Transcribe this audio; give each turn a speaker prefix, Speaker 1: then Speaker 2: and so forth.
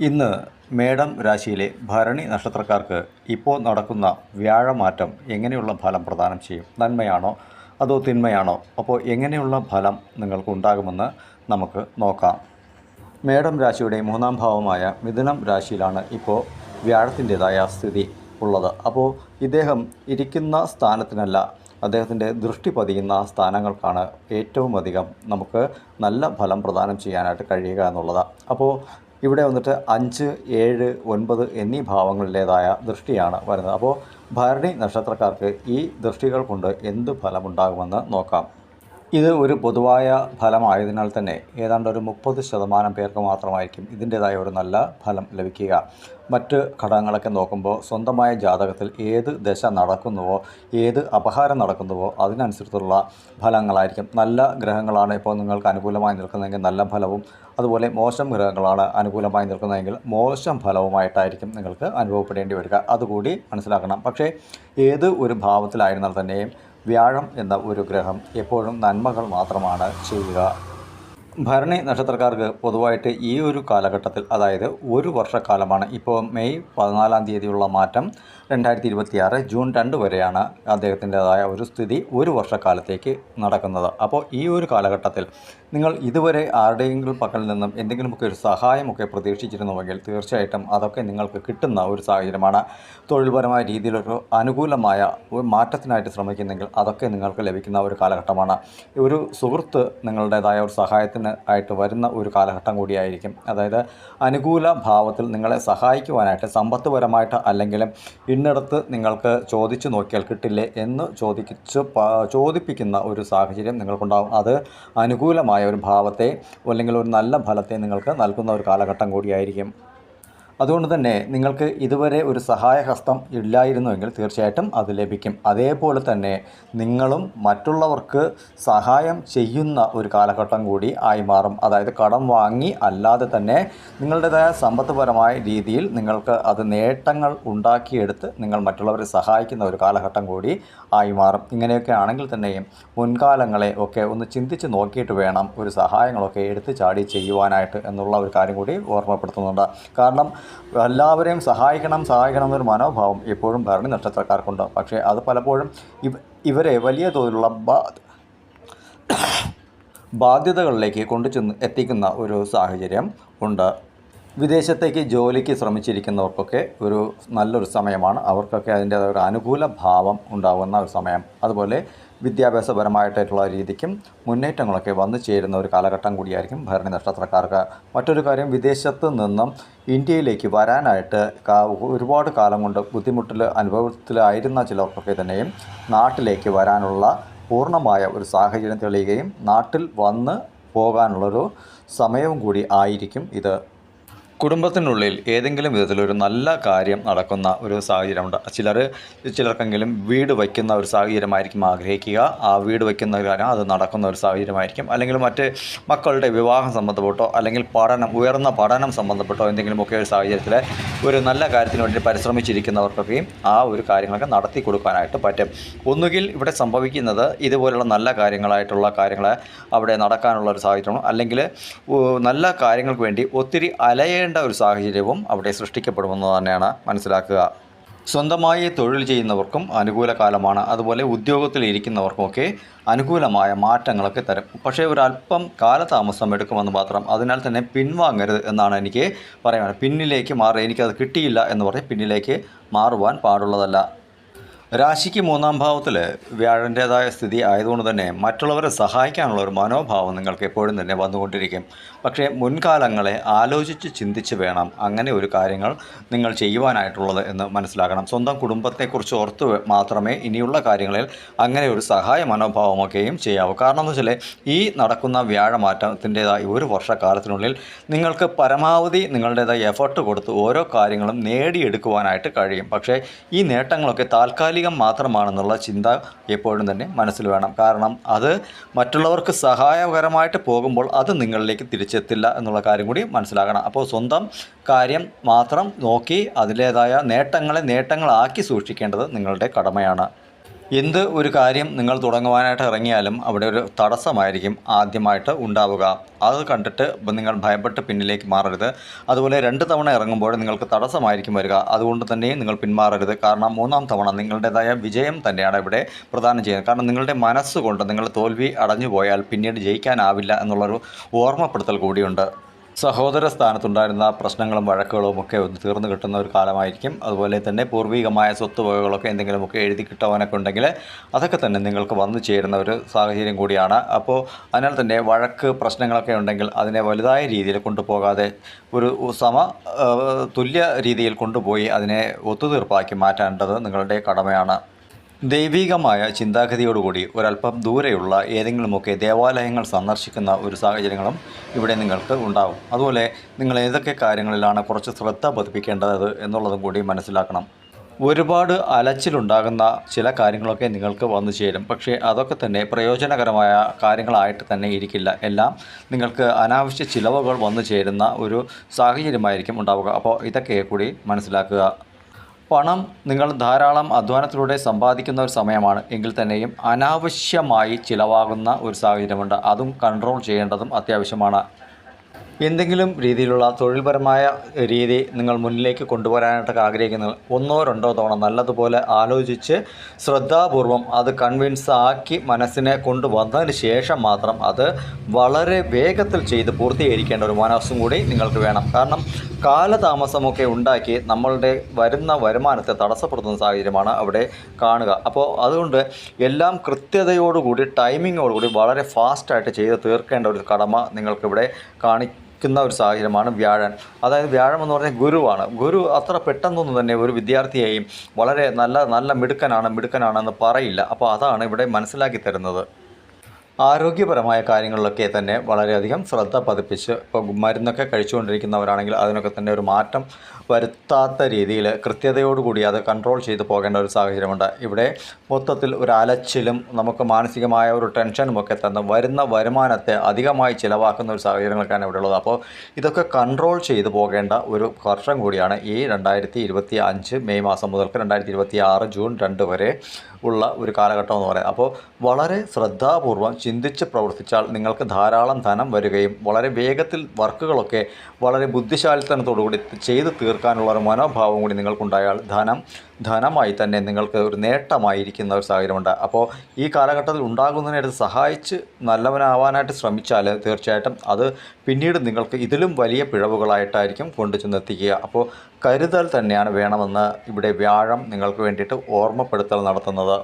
Speaker 1: ഇന്ന് മേടം രാശിയിലെ ഭരണി നക്ഷത്രക്കാർക്ക് ഇപ്പോൾ നടക്കുന്ന വ്യാഴമാറ്റം എങ്ങനെയുള്ള ഫലം പ്രദാനം ചെയ്യും? നന്മയാണോ അതോ തിന്മയാണോ? അപ്പോൾ എങ്ങനെയുള്ള ഫലം നിങ്ങൾക്കുണ്ടാകുമെന്ന് നമുക്ക് നോക്കാം. മേടം രാശിയുടെ മൂന്നാം ഭാവമായ മിഥുനം രാശിയിലാണ് ഇപ്പോൾ വ്യാഴത്തിന്റെതായ സ്ഥിതി ഉള്ളത്. അപ്പോൾ ഇദ്ദേഹം ഇരിക്കുന്ന സ്ഥാനത്തിനല്ല അദ്ദേഹത്തിന്റെ ദൃഷ്ടി പതിയുന്ന സ്ഥാനങ്ങൾക്കാണ് ഏറ്റവും അധികം നമുക്ക് നല്ല ഫലം പ്രദാനം ചെയ്യാനായിട്ട് കഴിയുക എന്നുള്ളത്. അപ്പോൾ ഇവിടെ വന്നിട്ട് അഞ്ച് ഏഴ് ഒൻപത് എന്നീ ഭാവങ്ങളിലേതായ ദൃഷ്ടിയാണ് വരുന്നത്. അപ്പോൾ ഭരണി നക്ഷത്രക്കാർക്ക് ഈ ദൃഷ്ടികൾ കൊണ്ട് എന്ത് ഫലമുണ്ടാകുമെന്ന് നോക്കാം. ഇത് ഒരു പൊതുവായ ഫലമായതിനാൽ തന്നെ ഏതാണ്ട് ഒരു മുപ്പത് ശതമാനം പേർക്ക് മാത്രമായിരിക്കും ഇതിന്റേതായ ഒരു നല്ല ഫലം ലഭിക്കുക. മറ്റ് ഘടകങ്ങളൊക്കെ നോക്കുമ്പോൾ സ്വന്തമായ ജാതകത്തിൽ ഏത് ദശ നടക്കുന്നുവോ ഏത് അപഹാരം നടക്കുന്നുവോ അതിനനുസരിച്ചുള്ള ഫലങ്ങളായിരിക്കും. നല്ല ഗ്രഹങ്ങളാണ് ഇപ്പോൾ നിങ്ങൾക്ക് അനുകൂലമായി നിൽക്കുന്നതെങ്കിൽ നല്ല ഫലവും അതുപോലെ മോശം ഗ്രഹങ്ങളാണ് അനുകൂലമായി നിൽക്കുന്നതെങ്കിൽ മോശം ഫലവുമായിട്ടായിരിക്കും നിങ്ങൾക്ക് അനുഭവപ്പെടേണ്ടി വരിക. അതുകൂടി മനസ്സിലാക്കണം. പക്ഷേ ഏത് ഒരു ഭാവത്തിലായിരുന്നാൽ തന്നെയും വ്യാഴം എന്ന ഒരു ഗ്രഹം എപ്പോഴും നന്മകൾ മാത്രമാണ് ചെയ്യുക. ഭരണി നക്ഷത്രക്കാർക്ക് പൊതുവായിട്ട് ഈ ഒരു കാലഘട്ടത്തിൽ അതായത് ഒരു വർഷക്കാലമാണ് ഇപ്പോൾ മെയ് പതിനാലാം തീയതിയുള്ള മാറ്റം രണ്ടായിരത്തി ഇരുപത്തിയാറ് ജൂൺ രണ്ട് വരെയാണ് അദ്ദേഹത്തിന്റെതായ ഒരു സ്ഥിതി ഒരു വർഷക്കാലത്തേക്ക് നടക്കുന്നത്. അപ്പോൾ ഈ ഒരു കാലഘട്ടത്തിൽ നിങ്ങൾ ഇതുവരെ ആരുടെയെങ്കിലും പക്കൽ നിന്നും എന്തെങ്കിലുമൊക്കെ ഒരു സഹായമൊക്കെ പ്രതീക്ഷിച്ചിരുന്നുവെങ്കിൽ തീർച്ചയായിട്ടും അതൊക്കെ നിങ്ങൾക്ക് കിട്ടുന്ന ഒരു സാഹചര്യമാണ്. തൊഴിൽപരമായ രീതിയിലൊരു അനുകൂലമായ മാറ്റത്തിനായിട്ട് ശ്രമിക്കുന്നെങ്കിൽ അതൊക്കെ നിങ്ങൾക്ക് ലഭിക്കുന്ന ഒരു കാലഘട്ടമാണ്. ഒരു സുഹൃത്ത് നിങ്ങളുടേതായ ഒരു സഹായത്തിന് ആയിട്ട് വരുന്ന ഒരു കാലഘട്ടം കൂടിയായിരിക്കും. അതായത് അനുകൂല ഭാവത്തിൽ നിങ്ങളെ സഹായിക്കുവാനായിട്ട് സമ്പത്തുപരമായിട്ട് അല്ലെങ്കിൽ ഇന്നിടത്ത് നിങ്ങൾക്ക് ചോദിച്ചു നോക്കിയാൽ കിട്ടില്ലേ എന്ന് ചോദിച്ച് ചോദിപ്പിക്കുന്ന ഒരു സാഹചര്യം നിങ്ങൾക്കുണ്ടാകും അത് അനുകൂലമായ ഒരു ഭാവത്തെ അല്ലെങ്കിൽ ഒരു നല്ല ഫലത്തെ നിങ്ങൾക്ക് നൽകുന്ന ഒരു കാലഘട്ടം കൂടിയായിരിക്കും. അതുകൊണ്ട് തന്നെ നിങ്ങൾക്ക് ഇതുവരെ ഒരു സഹായഹസ്തം ഇല്ലായിരുന്നുവെങ്കിൽ തീർച്ചയായിട്ടും അത് ലഭിക്കും. അതേപോലെ തന്നെ നിങ്ങളും മറ്റുള്ളവർക്ക് സഹായം ചെയ്യുന്ന ഒരു കാലഘട്ടം കൂടി ആയി മാറും. അതായത് കടം വാങ്ങി അല്ലാതെ തന്നെ നിങ്ങളുടേതായ സമ്പത്തുപരമായ രീതിയിൽ നിങ്ങൾക്ക് അത് നേട്ടങ്ങൾ ഉണ്ടാക്കിയെടുത്ത് നിങ്ങൾ മറ്റുള്ളവരെ സഹായിക്കുന്ന ഒരു കാലഘട്ടം കൂടി ആയി മാറും. ഇങ്ങനെയൊക്കെ ആണെങ്കിൽ തന്നെയും മുൻകാലങ്ങളെ ഒക്കെ ഒന്ന് ചിന്തിച്ച് നോക്കിയിട്ട് വേണം ഒരു സഹായങ്ങളൊക്കെ എടുത്ത് ചാടി ചെയ്യുവാനായിട്ട് എന്നുള്ള ഒരു കാര്യം കൂടി ഓർമ്മപ്പെടുത്തുന്നുണ്ട്. കാരണം എല്ലാവരെയും സഹായിക്കണം സഹായിക്കണം എന്നൊരു മനോഭാവം എപ്പോഴും ഭരണി നക്ഷത്രക്കാർക്കുണ്ട്. പക്ഷേ അത് പലപ്പോഴും ഇവ ഇവരെ വലിയ തോതിലുള്ള ബാധ്യതകളിലേക്ക് കൊണ്ടു ചെന്ന് എത്തിക്കുന്ന ഒരു സാഹചര്യം ഉണ്ട്. വിദേശത്തേക്ക് ജോലിക്ക് ശ്രമിച്ചിരിക്കുന്നവർക്കൊക്കെ ഒരു നല്ലൊരു സമയമാണ്. അവർക്കൊക്കെ അതിന്റേതായ ഒരു അനുകൂല ഭാവം ഉണ്ടാകുന്ന ഒരു സമയം. അതുപോലെ വിദ്യാഭ്യാസപരമായിട്ടുള്ള രീതിക്കും മുന്നേറ്റങ്ങളൊക്കെ വന്നു ചേരുന്ന ഒരു കാലഘട്ടം കൂടിയായിരിക്കും ഭരണി നക്ഷത്രക്കാർക്ക്. മറ്റൊരു കാര്യം വിദേശത്ത് നിന്നും ഇന്ത്യയിലേക്ക് വരാനായിട്ട് ഒരുപാട് കാലം കൊണ്ട് ബുദ്ധിമുട്ടിൽ അനുഭവത്തിലായിരുന്ന ചിലർക്കൊക്കെ തന്നെയും നാട്ടിലേക്ക് വരാനുള്ള പൂർണമായ ഒരു സാഹചര്യം തെളിയുകയും നാട്ടിൽ വന്ന് പോകാനുള്ളൊരു സമയവും കൂടി ആയിരിക്കും ഇത്. കുടുംബത്തിനുള്ളിൽ ഏതെങ്കിലും വിധത്തിലൊരു നല്ല കാര്യം നടക്കുന്ന ഒരു സാഹചര്യമുണ്ട്. ചിലർ ചിലർക്കെങ്കിലും വീട് വയ്ക്കുന്ന ഒരു സാഹചര്യമായിരിക്കും ആഗ്രഹിക്കുക. ആ വീട് വയ്ക്കുന്ന കാര്യം അത് നടക്കുന്ന ഒരു സാഹചര്യമായിരിക്കും. അല്ലെങ്കിൽ മറ്റ് മക്കളുടെ വിവാഹം സംബന്ധപ്പെട്ടോ അല്ലെങ്കിൽ പഠനം ഉയർന്ന പഠനം സംബന്ധപ്പെട്ടോ എന്തെങ്കിലുമൊക്കെ ഒരു സാഹചര്യത്തിൽ ഒരു നല്ല കാര്യത്തിന് വേണ്ടി പരിശ്രമിച്ചിരിക്കുന്നവർക്കൊക്കെയും ആ ഒരു കാര്യങ്ങളൊക്കെ നടത്തി കൊടുക്കാനായിട്ട് പറ്റും. ഒന്നുകിൽ ഇവിടെ സംഭവിക്കുന്നത് ഇതുപോലുള്ള നല്ല കാര്യങ്ങളായിട്ടുള്ള കാര്യങ്ങൾ അവിടെ നടക്കാനുള്ള ഒരു സാഹചര്യമാണ്. അല്ലെങ്കിൽ നല്ല കാര്യങ്ങൾക്ക് വേണ്ടി ഒത്തിരി അലയേണ്ട ഒരു സാഹചര്യവും അവിടെ സൃഷ്ടിക്കപ്പെടുമെന്ന് തന്നെയാണ് മനസ്സിലാക്കുക. സ്വന്തമായി തൊഴിൽ ചെയ്യുന്നവർക്കും അനുകൂല കാലമാണ് അതുപോലെ ഉദ്യോഗത്തിൽ ഇരിക്കുന്നവർക്കുമൊക്കെ അനുകൂലമായ മാറ്റങ്ങളൊക്കെ തരും. പക്ഷേ ഒരല്പം കാലതാമസം എടുക്കുമെന്ന് മാത്രം അതിനാൽ തന്നെ പിൻവാങ്ങരുത് എന്നാണ് എനിക്ക് പറയാൻ. പിന്നിലേക്ക് മാറി എനിക്കത് കിട്ടിയില്ല എന്ന് പറഞ്ഞ് പിന്നിലേക്ക് മാറുവാൻ പാടുള്ളതല്ല. രാശിക്ക് മൂന്നാം ഭാവത്തിൽ വ്യാഴന്റേതായ സ്ഥിതി ആയതുകൊണ്ട് തന്നെ മറ്റുള്ളവരെ സഹായിക്കാനുള്ള ഒരു മനോഭാവം നിങ്ങൾക്ക് എപ്പോഴും തന്നെ വന്നുകൊണ്ടിരിക്കും. പക്ഷേ മുൻകാലങ്ങളെ ആലോചിച്ച് ചിന്തിച്ച് വേണം അങ്ങനെ ഒരു കാര്യങ്ങൾ നിങ്ങൾ ചെയ്യുവാനായിട്ടുള്ളത് എന്ന് മനസ്സിലാക്കണം. സ്വന്തം കുടുംബത്തെക്കുറിച്ച് ഓർത്ത് മാത്രമേ ഇനിയുള്ള കാര്യങ്ങളിൽ അങ്ങനെ ഒരു സഹായ മനോഭാവമൊക്കെയും ചെയ്യാവൂ. കാരണം എന്ന് വെച്ചാൽ ഈ നടക്കുന്ന വ്യാഴമാറ്റത്തിന്റെതായ ഒരു വർഷക്കാലത്തിനുള്ളിൽ നിങ്ങൾക്ക് പരമാവധി നിങ്ങളുടേതായ എഫർട്ട് കൊടുത്ത് ഓരോ കാര്യങ്ങളും നേടിയെടുക്കുവാനായിട്ട് കഴിയും. പക്ഷേ ഈ നേട്ടങ്ങളൊക്കെ താൽക്കാലികം മാത്രമാണെന്നുള്ള ചിന്ത എപ്പോഴും തന്നെ മനസ്സിൽ വേണം. കാരണം അത് മറ്റുള്ളവർക്ക് സഹായകരമായിട്ട് പോകുമ്പോൾ അത് നിങ്ങളിലേക്ക് തിരിച്ചെത്തില്ല എന്നുള്ള കാര്യം കൂടി മനസ്സിലാക്കണം. അപ്പോൾ സ്വന്തം കാര്യം മാത്രം നോക്കി അതിലേതായ നേട്ടങ്ങളെ നേട്ടങ്ങളാക്കി സൂക്ഷിക്കേണ്ടത് നിങ്ങളുടെ കടമയാണ്. എന്ത് ഒരു കാര്യം നിങ്ങൾ തുടങ്ങുവാനായിട്ട് ഇറങ്ങിയാലും അവിടെ ഒരു തടസ്സമായിരിക്കും ആദ്യമായിട്ട് ഉണ്ടാവുക. അത് കണ്ടിട്ട് നിങ്ങൾ ഭയപ്പെട്ട് പിന്നിലേക്ക് മാറരുത്. അതുപോലെ രണ്ട് തവണ ഇറങ്ങുമ്പോൾ നിങ്ങൾക്ക് തടസ്സമായിരിക്കും വരിക. അതുകൊണ്ട് തന്നെ നിങ്ങൾ പിന്മാറരുത്. കാരണം മൂന്നാം തവണ നിങ്ങളുടേതായ വിജയം തന്നെയാണ് ഇവിടെ പ്രദാനം ചെയ്യുന്നത്. കാരണം നിങ്ങളുടെ മനസ്സുകൊണ്ട് നിങ്ങൾ തോൽവി അടഞ്ഞു പോയാൽ പിന്നീട് ജയിക്കാനാവില്ല എന്നുള്ളൊരു ഓർമ്മപ്പെടുത്തൽ കൂടിയുണ്ട്. സഹോദര സ്ഥാനത്തുണ്ടായിരുന്ന പ്രശ്നങ്ങളും വഴക്കുകളും ഒക്കെ ഒന്ന് തീർന്നു കിട്ടുന്ന ഒരു കാലമായിരിക്കും. അതുപോലെ തന്നെ പൂർവികമായ സ്വത്തുവകകളൊക്കെ എന്തെങ്കിലുമൊക്കെ എഴുതി കിട്ടുവാനൊക്കെ ഉണ്ടെങ്കിൽ അതൊക്കെ തന്നെ നിങ്ങൾക്ക് വന്നു ചേരുന്ന ഒരു സാഹചര്യം കൂടിയാണ്. അപ്പോൾ അതിനാൽ തന്നെ വഴക്ക് പ്രശ്നങ്ങളൊക്കെ ഉണ്ടെങ്കിൽ അതിനെ വലുതായ രീതിയിൽ കൊണ്ടുപോകാതെ ഒരു സമ തുല്യ രീതിയിൽ കൊണ്ടുപോയി അതിനെ ഒത്തുതീർപ്പാക്കി മാറ്റേണ്ടത് നിങ്ങളുടെ കടമയാണ്. ദൈവികമായ ചിന്താഗതിയോടുകൂടി ഒരല്പം ദൂരെയുള്ള ഏതെങ്കിലുമൊക്കെ ദേവാലയങ്ങൾ സന്ദർശിക്കുന്ന ഒരു സാഹചര്യങ്ങളും ഇവിടെ നിങ്ങൾക്ക് ഉണ്ടാകും അതുപോലെ നിങ്ങൾ ഏതൊക്കെ കാര്യങ്ങളിലാണ് കുറച്ച് ശ്രദ്ധ പതിപ്പിക്കേണ്ടത് എന്നുള്ളതും കൂടി മനസ്സിലാക്കണം. ഒരുപാട് അലച്ചിലുണ്ടാകുന്ന ചില കാര്യങ്ങളൊക്കെ നിങ്ങൾക്ക് വന്നു ചേരും. പക്ഷേ അതൊക്കെ തന്നെ പ്രയോജനകരമായ കാര്യങ്ങളായിട്ട് തന്നെ ഇരിക്കില്ല. എല്ലാം നിങ്ങൾക്ക് അനാവശ്യ ചിലവുകൾ വന്നു ചേരുന്ന ഒരു സാഹചര്യമായിരിക്കും ഉണ്ടാവുക. അപ്പോൾ ഇതൊക്കെ കൂടി മനസ്സിലാക്കുക. പണം നിങ്ങൾ ധാരാളം അധ്വാനത്തിലൂടെ സമ്പാദിക്കുന്ന ഒരു സമയമാണ്. എങ്കിൽ തന്നെയും അനാവശ്യമായി ചിലവാകുന്ന ഒരു സാഹചര്യമുണ്ട്. അതും കൺട്രോൾ ചെയ്യേണ്ടതും അത്യാവശ്യമാണ്. എന്തെങ്കിലും രീതിയിലുള്ള തൊഴിൽപരമായ രീതി നിങ്ങൾ മുന്നിലേക്ക് കൊണ്ടുവരാനായിട്ടൊക്കെ ആഗ്രഹിക്കുന്നത് ഒന്നോ രണ്ടോ തവണ നല്ലതുപോലെ ആലോചിച്ച് ശ്രദ്ധാപൂർവം അത് കൺവിൻസ് ആക്കി മനസ്സിനെ കൊണ്ടുവന്നതിന് ശേഷം മാത്രം അത് വളരെ വേഗത്തിൽ ചെയ്ത് പൂർത്തീകരിക്കേണ്ട ഒരു മനസ്സും കൂടി നിങ്ങൾക്ക് വേണം. കാരണം കാലതാമസമൊക്കെ ഉണ്ടാക്കി നമ്മളുടെ വരുന്ന വരുമാനത്തെ തടസ്സപ്പെടുത്തുന്ന സാഹചര്യമാണ് അവിടെ കാണുക. അപ്പോൾ അതുകൊണ്ട് എല്ലാം കൃത്യതയോടുകൂടി ടൈമിങ്ങോടുകൂടി വളരെ ഫാസ്റ്റായിട്ട് ചെയ്ത് തീർക്കേണ്ട ഒരു കടമ നിങ്ങൾക്കിവിടെ കാണിക്കുന്ന ഒരു സാഹചര്യമാണ് വ്യാഴൻ. അതായത് വ്യാഴം എന്ന് പറഞ്ഞാൽ ഗുരുവാണ്. ഗുരു അത്ര പെട്ടെന്നൊന്നും തന്നെ ഒരു വിദ്യാർത്ഥിയെയും വളരെ നല്ല നല്ല മിടുക്കനാണ് മിടുക്കനാണെന്ന് പറയില്ല. അപ്പോൾ അതാണ് ഇവിടെ മനസ്സിലാക്കി തരുന്നത്. ആരോഗ്യപരമായ കാര്യങ്ങളിലൊക്കെ തന്നെ വളരെയധികം ശ്രദ്ധ പതിപ്പിച്ച് ഇപ്പോൾ മരുന്നൊക്കെ കഴിച്ചുകൊണ്ടിരിക്കുന്നവരാണെങ്കിൽ അതിനൊക്കെ തന്നെ ഒരു മാറ്റം വരുത്താത്ത രീതിയിൽ കൃത്യതയോടുകൂടി അത് കൺട്രോൾ ചെയ്ത് പോകേണ്ട ഒരു സാഹചര്യമുണ്ട്. ഇവിടെ മൊത്തത്തിൽ ഒരു അലച്ചിലും നമുക്ക് മാനസികമായ ഒരു ടെൻഷനും ഒക്കെ തന്നെ വരുന്ന വരുമാനത്തെ അധികമായി ചിലവാക്കുന്ന ഒരു സാഹചര്യങ്ങളൊക്കെയാണ് ഇവിടെ ഉള്ളത്. അപ്പോൾ ഇതൊക്കെ കൺട്രോൾ ചെയ്തു പോകേണ്ട ഒരു വർഷം കൂടിയാണ് ഈ രണ്ടായിരത്തി ഇരുപത്തി അഞ്ച് മെയ് മാസം മുതൽക്ക് രണ്ടായിരത്തി ഇരുപത്തി ആറ് ജൂൺ രണ്ട് വരെ ഉള്ള ഒരു കാലഘട്ടം എന്ന് പറയുന്നത്. അപ്പോൾ വളരെ ശ്രദ്ധാപൂർവം ചിന്തിച്ച് പ്രവർത്തിച്ചാൽ നിങ്ങൾക്ക് ധാരാളം ധനം വരികയും വളരെ വേഗത്തിൽ വർക്കുകളൊക്കെ വളരെ ബുദ്ധിശാലിത്തനത്തോടുകൂടി ചെയ്തു തീർക്കാനുള്ള ഒരു മനോഭാവം കൂടി നിങ്ങൾക്കുണ്ടായാൽ ധനം ധനമായി തന്നെ നിങ്ങൾക്ക് ഒരു നേട്ടമായിരിക്കുന്ന ഒരു സാഹചര്യമുണ്ട്. അപ്പോൾ ഈ കാലഘട്ടത്തിൽ ഉണ്ടാകുന്നതിനടുത്ത് സഹായിച്ച് നല്ലവനാവാനായിട്ട് ശ്രമിച്ചാൽ തീർച്ചയായിട്ടും അത് പിന്നീട് നിങ്ങൾക്ക് ഇതിലും വലിയ പിഴവുകളായിട്ടായിരിക്കും കൊണ്ടു ചെന്നെത്തിക്കുക. അപ്പോൾ കരുതൽ തന്നെയാണ് വേണമെന്ന് ഇവിടെ വ്യാഴം നിങ്ങൾക്ക് വേണ്ടിയിട്ട് ഓർമ്മപ്പെടുത്തൽ നടത്തുന്നത്.